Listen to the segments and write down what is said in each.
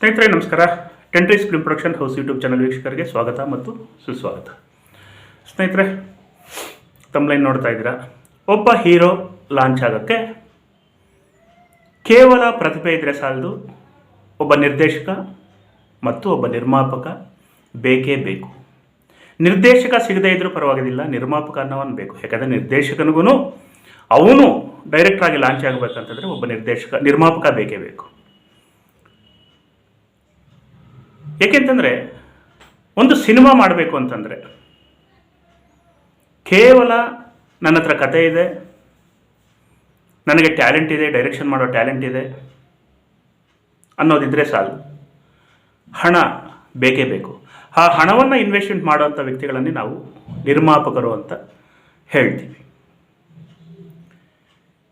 ಸ್ನೇಹಿತರೆ, ನಮಸ್ಕಾರ. Tentrees film production house YouTube channel ವೀಕ್ಷಕರಿಗೆ ಸ್ವಾಗತ ಮತ್ತು ಸುಸ್ವಾಗತ. ಸ್ನೇಹಿತರೆ ತಮ್ಲೈನ್ ನೋಡ್ತಾ ಇದ್ದೀರಾ? ಒಬ್ಬ ಹೀರೋ ಲಾಂಚ್ ಆಗೋಕ್ಕೆ ಕೇವಲ ಪ್ರತಿಭೆ ಇದ್ದರೆ ಸಾಲದು, ಒಬ್ಬ ನಿರ್ದೇಶಕ ಮತ್ತು ಒಬ್ಬ ನಿರ್ಮಾಪಕ ಬೇಕೇ ಬೇಕು. ನಿರ್ದೇಶಕ ಸಿಗದೇ ಇದ್ದರೂ ಪರವಾಗಿಲ್ಲ, ನಿರ್ಮಾಪಕ ಅನ್ನೋವನು ಬೇಕು. ಯಾಕಂದರೆ ನಿರ್ದೇಶಕನಿಗೂ ಅವನು ಡೈರೆಕ್ಟ್ರಾಗಿ ಲಾಂಚ್ ಆಗಬೇಕಂತಂದರೆ ಒಬ್ಬ ನಿರ್ದೇಶಕ, ನಿರ್ಮಾಪಕ ಬೇಕೇ ಬೇಕು. ಏಕೆಂತಂದರೆ, ಒಂದು ಸಿನಿಮಾ ಮಾಡಬೇಕು ಅಂತಂದರೆ, ಕೇವಲ ನನ್ನ ಹತ್ರ ಕತೆ ಇದೆ, ನನಗೆ ಟ್ಯಾಲೆಂಟ್ ಇದೆ, ಡೈರೆಕ್ಷನ್ ಮಾಡೋ ಟ್ಯಾಲೆಂಟ್ ಇದೆ ಅನ್ನೋದಿದ್ದರೆ ಸಾಲು. ಹಣ ಬೇಕೇ ಬೇಕು. ಆ ಹಣವನ್ನು ಇನ್ವೆಸ್ಟ್ಮೆಂಟ್ ಮಾಡುವಂಥ ವ್ಯಕ್ತಿಗಳನ್ನೇ ನಾವು ನಿರ್ಮಾಪಕರು ಅಂತ ಹೇಳ್ತೀವಿ.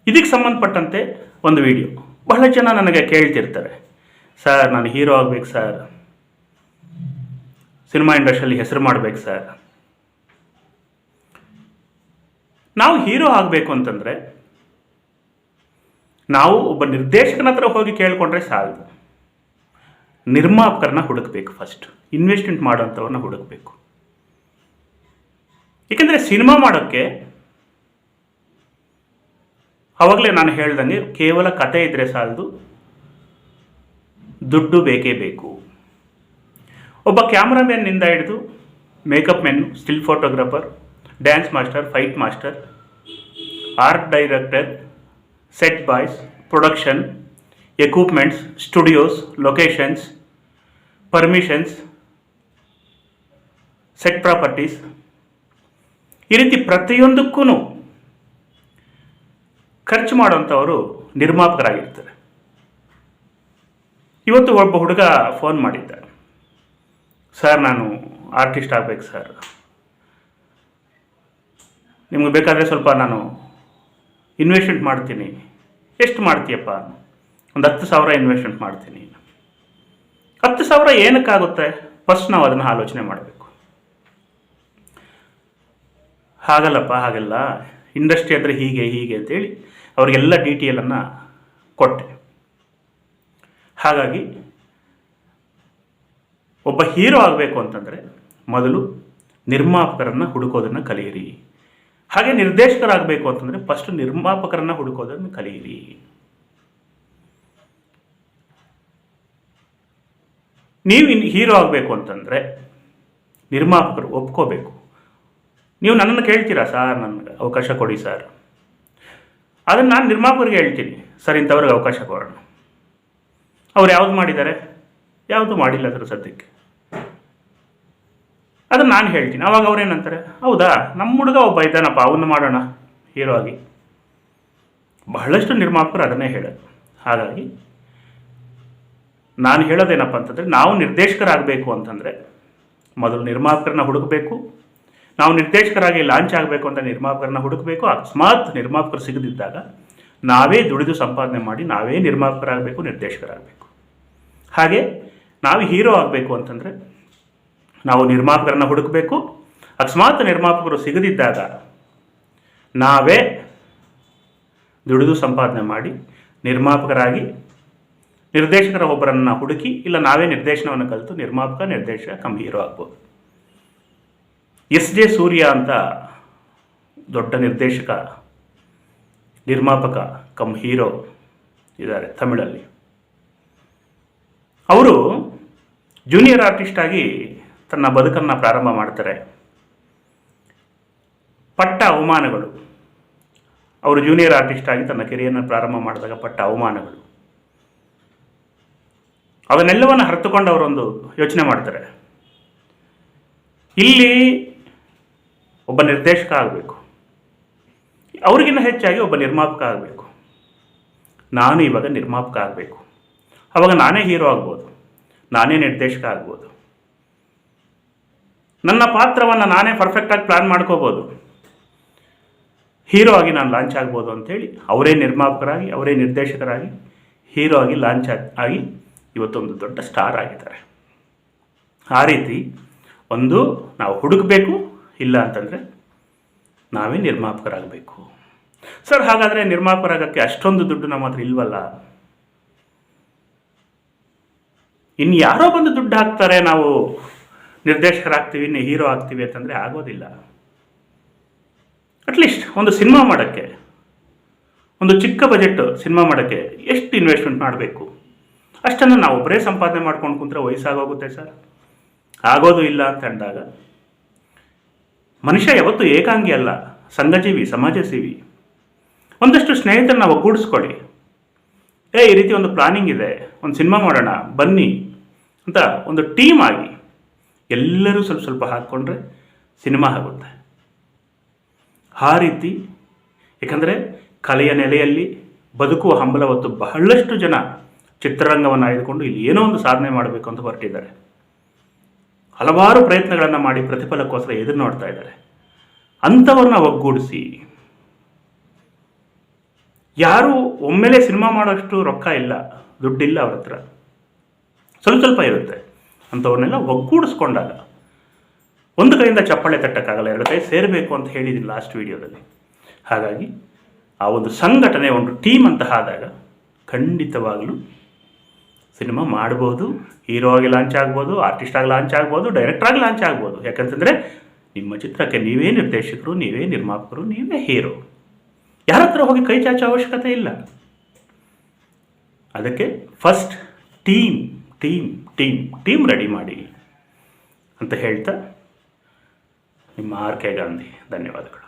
ಇದಕ್ಕೆ ಸಂಬಂಧಪಟ್ಟಂತೆ ಒಂದು ವಿಡಿಯೋ. ಬಹಳ ಜನ ನನಗೆ ಕೇಳ್ತಿರ್ತಾರೆ, ಸರ್, ನಾನು ಹೀರೋ ಆಗ್ಬೇಕು, ಸರ್. ಸಿನಿಮಾ ಇಂಡಸ್ಟ್ರಿಯಲ್ಲಿ ಹೆಸರು ಮಾಡಬೇಕು ಸರ್. ನಾವು ಹೀರೋ ಆಗಬೇಕು ಅಂತಂದರೆ ನಾವು ಒಬ್ಬ ನಿರ್ದೇಶಕನ ಹತ್ರ ಹೋಗಿ ಕೇಳಿಕೊಂಡ್ರೆ ಸಾಲದು. ನಿರ್ಮಾಪಕರನ್ನ ಹುಡುಕ್ಬೇಕು ಫಸ್ಟ್ ಇನ್ವೆಸ್ಟ್ಮೆಂಟ್ ಮಾಡೋಂಥವ್ರನ್ನ ಹುಡುಕ್ಬೇಕು. ಏಕೆಂದರೆ ಸಿನಿಮಾ ಮಾಡೋಕ್ಕೆ ಅವಾಗಲೇ ನಾನು ಹೇಳ್ದಂಗೆ ಕೇವಲ ಕತೆ ಇದ್ದರೆ ಸಾಲದು, ದುಡ್ಡು ಬೇಕೇ ಬೇಕು. ಒಬ್ಬ ಕ್ಯಾಮ್ರಾಮ್ಯಾನ್ನಿಂದ ಹಿಡಿದು makeup men still photographer, dance master, fight master, art director, set boys, production, equipments, studios locations permissions, set properties. ಈ ರೀತಿ ಪ್ರತಿಯೊಂದಕ್ಕೂ ಖರ್ಚು ಮಾಡುವಂಥವರು ನಿರ್ಮಾಪಕರಾಗಿರ್ತಾರೆ. ಇವತ್ತು ಒಬ್ಬ ಹುಡುಗ ಫೋನ್ ಮಾಡಿದ್ದ. ಸರ್, ನಾನು ಆರ್ಟಿಸ್ಟ್ ಆಗಬೇಕು ಸರ್. ನಿಮ್ಗೆ ಬೇಕಾದರೆ ಸ್ವಲ್ಪ ನಾನು ಇನ್ವೆಸ್ಟ್ಮೆಂಟ್ ಮಾಡ್ತೀನಿ. ಎಷ್ಟು ಮಾಡ್ತೀಯಪ್ಪ? ಒಂದು ಹತ್ತು ಸಾವಿರ ಇನ್ವೆಸ್ಟ್ಮೆಂಟ್ ಮಾಡ್ತೀನಿ. ಹತ್ತು ಸಾವಿರ ಏನಕ್ಕಾಗುತ್ತೆ? ಫಸ್ಟ್ ನಾವು ಅದನ್ನು ಆಲೋಚನೆ ಮಾಡಬೇಕು. ಹಾಗಲ್ಲಪ್ಪ, ಹಾಗೆಲ್ಲ. ಇಂಡಸ್ಟ್ರಿ ಅಂದರೆ ಹೀಗೆ ಹೀಗೆ ಅಂತೇಳಿ ಅವರಿಗೆಲ್ಲ ಡೀಟೇಲನ್ನು ಕೊಟ್ಟೆ. ಹಾಗಾಗಿ ಒಬ್ಬ ಹೀರೋ ಆಗಬೇಕು ಅಂತಂದರೆ ಮೊದಲು ನಿರ್ಮಾಪಕರನ್ನು ಹುಡುಕೋದನ್ನು ಕಲಿಯಿರಿ. ಹಾಗೆ ನಿರ್ದೇಶಕರಾಗಬೇಕು ಅಂತಂದರೆ ಫಸ್ಟ್ ನಿರ್ಮಾಪಕರನ್ನು ಹುಡುಕೋದನ್ನು ಕಲಿಯಿರಿ. ನೀವು ಹೀರೋ ಆಗಬೇಕು ಅಂತಂದರೆ ನಿರ್ಮಾಪಕರು ಒಪ್ಕೋಬೇಕು. ನೀವು ನನ್ನನ್ನು ಕೇಳ್ತೀರಾ? ಸರ್, ನನಗೆ ಅವಕಾಶ ಕೊಡಿ ಸರ್. ಅದನ್ನು ನಾನು ನಿರ್ಮಾಪಕರಿಗೆ ಹೇಳ್ತೀನಿ. ಸರ್, ಇಂಥವ್ರಿಗೆ ಅವಕಾಶ ಕೊಡೋಣ. ಅವ್ರು ಯಾವ್ದು ಮಾಡಿದ್ದಾರೆ? ಯಾವುದು ಮಾಡಿಲ್ಲ ಅದರ ಸದ್ಯಕ್ಕೆ. ಅದನ್ನು ನಾನು ಹೇಳ್ತೀನಿ. ಅವಾಗ ಅವ್ರೇನಂತಾರೆ ಹೌದಾ ನಮ್ಮ ಹುಡುಗ ಒಬ್ಬ ಇದ್ದಾನಪ್ಪ ಅವನ್ನ ಮಾಡೋಣ, ಹೀರೋ ಆಗಿ. ಬಹಳಷ್ಟು ನಿರ್ಮಾಪಕರು ಅದನ್ನೇ ಹೇಳೋದು. ಹಾಗಾಗಿ, ನಾನು ಹೇಳೋದೇನಪ್ಪ ಅಂತಂದರೆ, ನಾವು ನಿರ್ದೇಶಕರಾಗಬೇಕು ಅಂತಂದರೆ, ಮೊದಲು ನಿರ್ಮಾಪಕರನ್ನ ಹುಡುಕಬೇಕು. ನಾವು ನಿರ್ದೇಶಕರಾಗಿ ಲಾಂಚ್ ಆಗಬೇಕು ಅಂತ ನಿರ್ಮಾಪಕರನ್ನ ಹುಡುಕಬೇಕು. ಅಕಸ್ಮಾತ್ ನಿರ್ಮಾಪಕರು ಸಿಗದಿದ್ದಾಗ, ನಾವೇ ದುಡಿದು ಸಂಪಾದನೆ ಮಾಡಿ, ನಾವೇ ನಿರ್ಮಾಪಕರಾಗಬೇಕು, ನಿರ್ದೇಶಕರಾಗಬೇಕು. ಹಾಗೆ, ನಾವು ಹೀರೋ ಆಗಬೇಕು ಅಂತಂದರೆ ನಾವು ನಿರ್ಮಾಪಕರನ್ನು ಹುಡುಕಬೇಕು. ಅಕಸ್ಮಾತ್ ನಿರ್ಮಾಪಕರು ಸಿಗದಿದ್ದಾಗ ನಾವೇ ದುಡಿದು ಸಂಪಾದನೆ ಮಾಡಿ ನಿರ್ಮಾಪಕರಾಗಿ ನಿರ್ದೇಶಕರ ಒಬ್ಬರನ್ನು ಹುಡುಕಿ ಇಲ್ಲ ನಾವೇ ನಿರ್ದೇಶನವನ್ನು ಕಲಿತು ನಿರ್ಮಾಪಕ, ನಿರ್ದೇಶಕ ಕಮ್ ಹೀರೋ ಆಗ್ಬೋದು. ಎಸ್ ಜೆ ಸೂರ್ಯ ಅಂತ ದೊಡ್ಡ ನಿರ್ದೇಶಕ, ನಿರ್ಮಾಪಕ ಕಮ್ ಹೀರೋ ಇದ್ದಾರೆ ತಮಿಳಲ್ಲಿ. ಅವರು ಜೂನಿಯರ್ ಆರ್ಟಿಸ್ಟ್ ಆಗಿ ತನ್ನ ಬದುಕನ್ನು ಪ್ರಾರಂಭ ಮಾಡ್ತಾರೆ. ಪಟ್ಟ ಅವಮಾನಗಳು. ಅವರು ಜೂನಿಯರ್ ಆರ್ಟಿಸ್ಟ್ ಆಗಿ ತನ್ನ ಕೆರಿಯರ್ನ ಪ್ರಾರಂಭ ಮಾಡಿದಾಗ ಪಟ್ಟ ಅವಮಾನಗಳು. ಅದನ್ನೆಲ್ಲವನ್ನು ಹರಿತುಕೊಂಡು ಅವರೊಂದು ಯೋಚನೆ ಮಾಡ್ತಾರೆ. ಇಲ್ಲಿ ಒಬ್ಬ ನಿರ್ದೇಶಕ ಆಗಬೇಕು. ಅವ್ರಿಗಿನ್ನ ಹೆಚ್ಚಾಗಿ ಒಬ್ಬ ನಿರ್ಮಾಪಕ ಆಗಬೇಕು. ನಾನು ಇವಾಗ ನಿರ್ಮಾಪಕ ಆಗಬೇಕು. ಅವಾಗ ನಾನೇ ಹೀರೋ ಆಗ್ಬೋದು. ನಾನೇ ನಿರ್ದೇಶಕ ಆಗ್ಬೋದು. ನನ್ನ ಪಾತ್ರವನ್ನು ನಾನೇ ಪರ್ಫೆಕ್ಟಾಗಿ ಪ್ಲ್ಯಾನ್ ಮಾಡ್ಕೋಬೋದು. ಹೀರೋ ಆಗಿ ನಾನು ಲಾಂಚ್ ಆಗ್ಬೋದು ಅಂಥೇಳಿ ಅವರೇ ನಿರ್ಮಾಪಕರಾಗಿ, ಅವರೇ ನಿರ್ದೇಶಕರಾಗಿ ಹೀರೋ ಆಗಿ ಲಾಂಚ್ ಆಗಿ ಇವತ್ತೊಂದು ದೊಡ್ಡ ಸ್ಟಾರ್ ಆಗಿದ್ದಾರೆ. ಆ ರೀತಿ ಒಂದು ನಾವು ಹುಡುಕಬೇಕು, ಇಲ್ಲ ಅಂತಂದರೆ ನಾವೇ ನಿರ್ಮಾಪಕರಾಗಬೇಕು. ಸರ್ ಹಾಗಾದರೆ ನಿರ್ಮಾಪಕರಾಗಕ್ಕೆ ಅಷ್ಟೊಂದು ದುಡ್ಡು ನಮ್ಮ ಹತ್ರ ಇಲ್ವಲ್ಲ? ಇನ್ನು ಯಾರೋ ಬಂದು ದುಡ್ಡು ಹಾಕ್ತಾರೆ ನಾವು. ನಿರ್ದೇಶಕರಾಗ್ತೀವಿ, ಇನ್ನು ಹೀರೋ ಆಗ್ತೀವಿ ಅಂತಂದರೆ ಆಗೋದಿಲ್ಲ. ಅಟ್ಲೀಸ್ಟ್ ಒಂದು ಸಿನಿಮಾ ಮಾಡೋಕ್ಕೆ, ಒಂದು ಚಿಕ್ಕ ಬಜೆಟ್ ಸಿನಿಮಾ ಮಾಡೋಕ್ಕೆ ಎಷ್ಟು ಇನ್ವೆಸ್ಟ್ಮೆಂಟ್ ಮಾಡಬೇಕು? ಅಷ್ಟನ್ನು ನಾವು ಒಬ್ಬರೇ ಸಂಪಾದನೆ ಮಾಡ್ಕೊಂಡು ಕುಂತ್ರೆ ವಯಸ್ಸಾಗೋಗುತ್ತೆ ಸರ್. ಆಗೋದು ಇಲ್ಲ ಅಂತ ಅಂದಾಗ, ಮನುಷ್ಯ ಯಾವತ್ತೂ ಏಕಾಂಗಿ ಅಲ್ಲ, ಸಂಘಜೀವಿ ಸಮಾಜ ಸೇವಿ ಒಂದಷ್ಟು ಸ್ನೇಹಿತರನ್ನ ಒಗ್ಗೂಡಿಸ್ಕೊಳ್ಳಿ ಏ, ಈ ರೀತಿ ಒಂದು ಪ್ಲಾನಿಂಗ್ ಇದೆ, ಒಂದು ಸಿನಿಮಾ ಮಾಡೋಣ, ಬನ್ನಿ ಅಂತ ಒಂದು ಟೀಮ್ ಆಗಿ ಎಲ್ಲರೂ ಸ್ವಲ್ಪ ಸ್ವಲ್ಪ ಹಾಕ್ಕೊಂಡ್ರೆ ಸಿನಿಮಾ ಆಗುತ್ತೆ. ಆ ರೀತಿ, ಏಕೆಂದರೆ ಕಲೆಯ ನೆಲೆಯಲ್ಲಿ ಬದುಕುವ ಹಂಬಲ ಹೊತ್ತು ಬಹಳಷ್ಟು ಜನ ಚಿತ್ರರಂಗವನ್ನು ಆಯ್ದುಕೊಂಡು ಇಲ್ಲಿ ಏನೋ ಒಂದು ಸಾಧನೆ ಮಾಡಬೇಕು ಅಂತ ಹೊರಟಿದ್ದಾರೆ. ಹಲವಾರು ಪ್ರಯತ್ನಗಳನ್ನು ಮಾಡಿ ಪ್ರತಿಫಲಕ್ಕೋಸ್ಕರ ಎದುರು ನೋಡ್ತಾ ಇದ್ದಾರೆ. ಅಂಥವ್ರನ್ನ ಒಗ್ಗೂಡಿಸಿ. ಯಾರು ಒಮ್ಮೆಲೆ ಸಿನಿಮಾ ಮಾಡೋಷ್ಟು ರೊಕ್ಕ ಇಲ್ಲ, ದುಡ್ಡಿಲ್ಲ ಅವ್ರ ಹತ್ರ. ಸ್ವಲ್ಪ ಸ್ವಲ್ಪ ಇರುತ್ತೆ. ಅಂಥವ್ರನ್ನೆಲ್ಲ ಒಗ್ಗೂಡಿಸ್ಕೊಂಡಾಗ, ಒಂದು ಕೈಯಿಂದ ಚಪ್ಪಾಳೆ ತಟ್ಟಕ್ಕಾಗಲ್ಲ, ಎರಡು ಕೈ ಸೇರಬೇಕು ಅಂತ ಹೇಳಿದ್ದೀನಿ ಲಾಸ್ಟ್ ವೀಡಿಯೋದಲ್ಲಿ ಹಾಗಾಗಿ ಆ ಒಂದು ಸಂಘಟನೆ, ಒಂದು ಟೀಮ್ ಅಂತ ಆದಾಗ ಖಂಡಿತವಾಗಲೂ ಸಿನಿಮಾ ಮಾಡ್ಬೋದು ಹೀರೋ ಆಗಿ ಲಾಂಚ್ ಆಗ್ಬೋದು ಆರ್ಟಿಸ್ಟ್ ಆಗಿ ಲಾಂಚ್ ಆಗ್ಬೋದು ಆಗಿ ಲಾಂಚ್ ಆಗ್ಬೋದು. ಯಾಕಂತಂದರೆ ನಿಮ್ಮ ಚಿತ್ರಕ್ಕೆ ನೀವೇ ನಿರ್ದೇಶಕರು, ನೀವೇ ನಿರ್ಮಾಪಕರು, ನೀವೇ ಹೀರೋ ಯಾರ ಹತ್ರ ಹೋಗಿ ಕೈ ಚಾಚೋ ಅವಶ್ಯಕತೆ ಇಲ್ಲ. ಅದಕ್ಕೆ first team team team team ready ಮಾಡಿ ಅಂತ ಹೇಳ್ತಾ ನಿಮ್ಮ ಆರ್ ಕೆ ಗಾಂಧಿ ಧನ್ಯವಾದಗಳು.